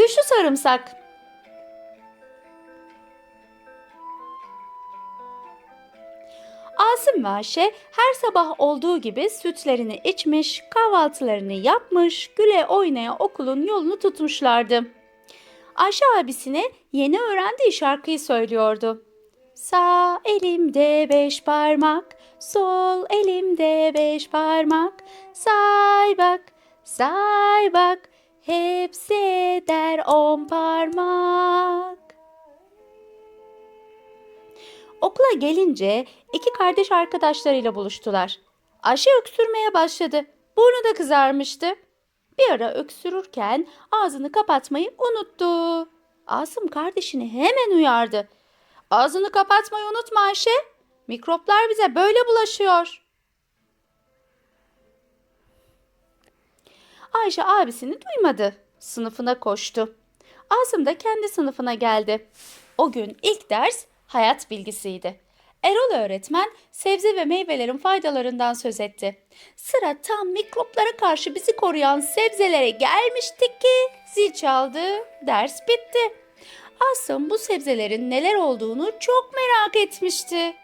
Güçlü sarımsak. Asım ve Ayşe her sabah olduğu gibi sütlerini içmiş, kahvaltılarını yapmış, güle oynaya okulun yolunu tutmuşlardı. Ayşe abisine yeni öğrendiği şarkıyı söylüyordu. Sağ elimde beş parmak, sol elimde beş parmak. Say bak, say bak, hepsi eder on parmak. Okula gelince iki kardeş arkadaşlarıyla buluştular. Ayşe öksürmeye başladı. Burnu da kızarmıştı. Bir ara öksürürken ağzını kapatmayı unuttu. Asım kardeşini hemen uyardı. Ağzını kapatmayı unutma Ayşe. Mikroplar bize böyle bulaşıyor. Ayşe abisini duymadı. Sınıfına koştu. Asım da kendi sınıfına geldi. O gün ilk ders hayat bilgisiydi. Erol öğretmen sebze ve meyvelerin faydalarından söz etti. Sıra tam mikroplara karşı bizi koruyan sebzelere gelmişti ki zil çaldı, ders bitti. Asım bu sebzelerin neler olduğunu çok merak etmişti.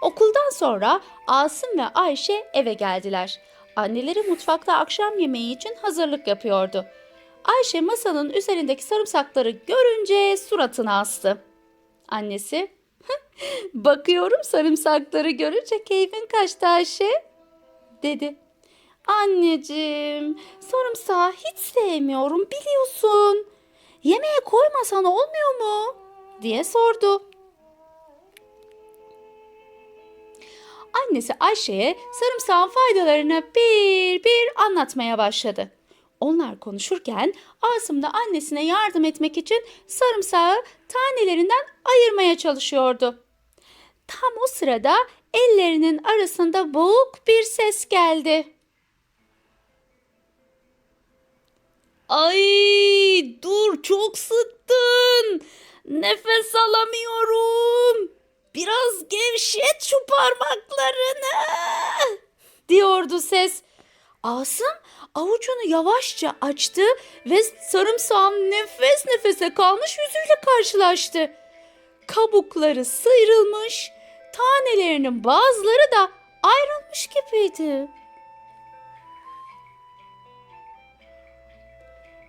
Okuldan sonra Asım ve Ayşe eve geldiler. Anneleri mutfakta akşam yemeği için hazırlık yapıyordu. Ayşe masanın üzerindeki sarımsakları görünce suratını astı. Annesi, bakıyorum sarımsakları görünce keyfin kaçtı Ayşe, dedi. Anneciğim, sarımsağı hiç sevmiyorum biliyorsun. Yemeğe koymasan olmuyor mu? diye sordu. Annesi Ayşe'ye sarımsağın faydalarını bir bir anlatmaya başladı. Onlar konuşurken Asım da annesine yardım etmek için sarımsağı tanelerinden ayırmaya çalışıyordu. Tam o sırada ellerinin arasında boğuk bir ses geldi. Ay dur çok sıktın. Nefes alamıyorum. Biraz gevşet şu parmaklarını. Diyordu ses. Asım avucunu yavaşça açtı ve sarımsağın nefes nefese kalmış yüzüyle karşılaştı. Kabukları sıyrılmış, tanelerinin bazıları da ayrılmış gibiydi.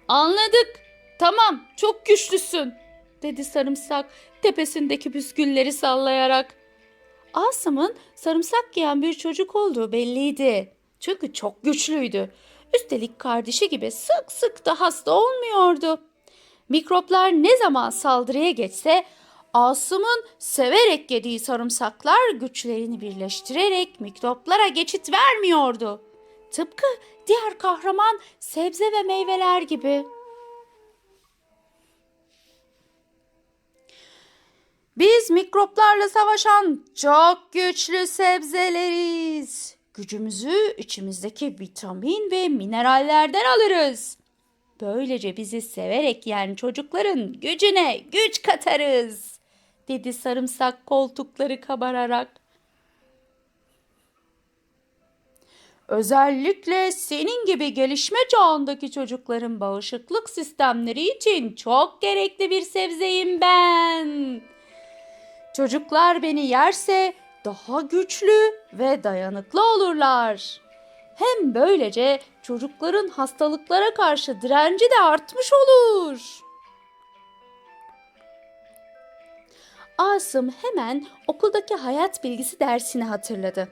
Anladık. Tamam, çok güçlüsün, dedi sarımsak tepesindeki püskülleri sallayarak. Asım'ın sarımsak giyen bir çocuk olduğu belliydi. Çünkü çok güçlüydü. Üstelik kardeşi gibi sık sık da hasta olmuyordu. Mikroplar ne zaman saldırıya geçse Asım'ın severek yediği sarımsaklar güçlerini birleştirerek mikroplara geçit vermiyordu. Tıpkı diğer kahraman sebze ve meyveler gibi. Biz mikroplarla savaşan çok güçlü sebzeleriz. Gücümüzü içimizdeki vitamin ve minerallerden alırız. Böylece bizi severek yiyen çocukların gücüne güç katarız, dedi sarımsak koltukları kabararak. Özellikle senin gibi gelişme çağındaki çocukların bağışıklık sistemleri için çok gerekli bir sebzeyim ben. Çocuklar beni yerse daha güçlü ve dayanıklı olurlar. Hem böylece çocukların hastalıklara karşı direnci de artmış olur. Asım hemen okuldaki hayat bilgisi dersini hatırladı.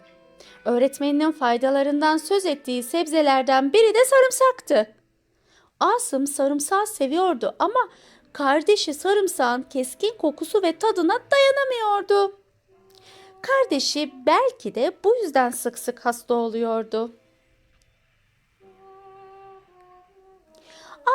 Öğretmeninin faydalarından söz ettiği sebzelerden biri de sarımsaktı. Asım sarımsağı seviyordu ama kardeşi sarımsağın keskin kokusu ve tadına dayanamıyordu. Kardeşi belki de bu yüzden sık sık hasta oluyordu.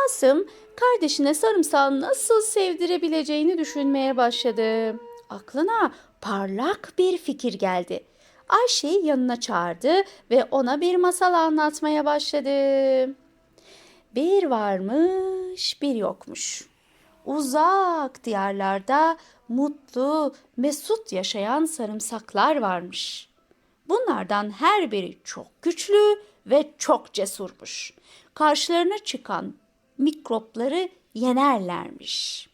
Asım kardeşine sarımsağı nasıl sevdirebileceğini düşünmeye başladı. Aklına parlak bir fikir geldi. Ayşe'yi yanına çağırdı ve ona bir masal anlatmaya başladı. Bir varmış, bir yokmuş. Uzak diyarlarda mutlu, mesut yaşayan sarımsaklar varmış. Bunlardan her biri çok güçlü ve çok cesurmuş. Karşılarına çıkan mikropları yenerlermiş.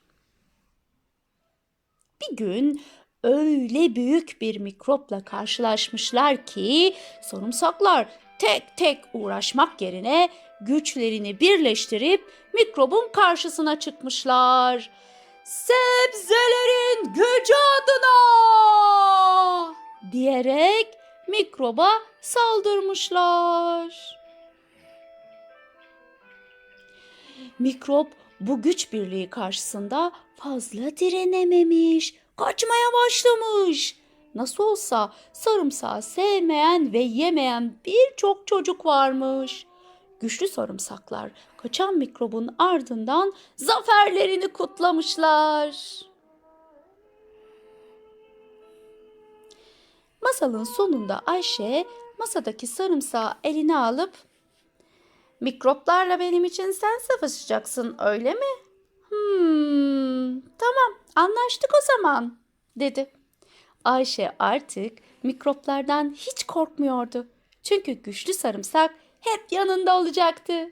Bir gün öyle büyük bir mikropla karşılaşmışlar ki sarımsaklar tek tek uğraşmak yerine güçlerini birleştirip mikrobun karşısına çıkmışlar. Sebzelerin gücü adına diyerek mikroba saldırmışlar. Mikrop bu güç birliği karşısında fazla direnememiş, kaçmaya başlamış. Nasıl olsa sarımsağı sevmeyen ve yemeyen birçok çocuk varmış. Güçlü sarımsaklar kaçan mikrobun ardından zaferlerini kutlamışlar. Masalın sonunda Ayşe masadaki sarımsağı eline alıp Mikroplarla benim için sen savaşacaksın öyle mi? Hmm, tamam anlaştık o zaman dedi. Ayşe artık mikroplardan hiç korkmuyordu. Çünkü güçlü sarımsak hep yanında olacaktı.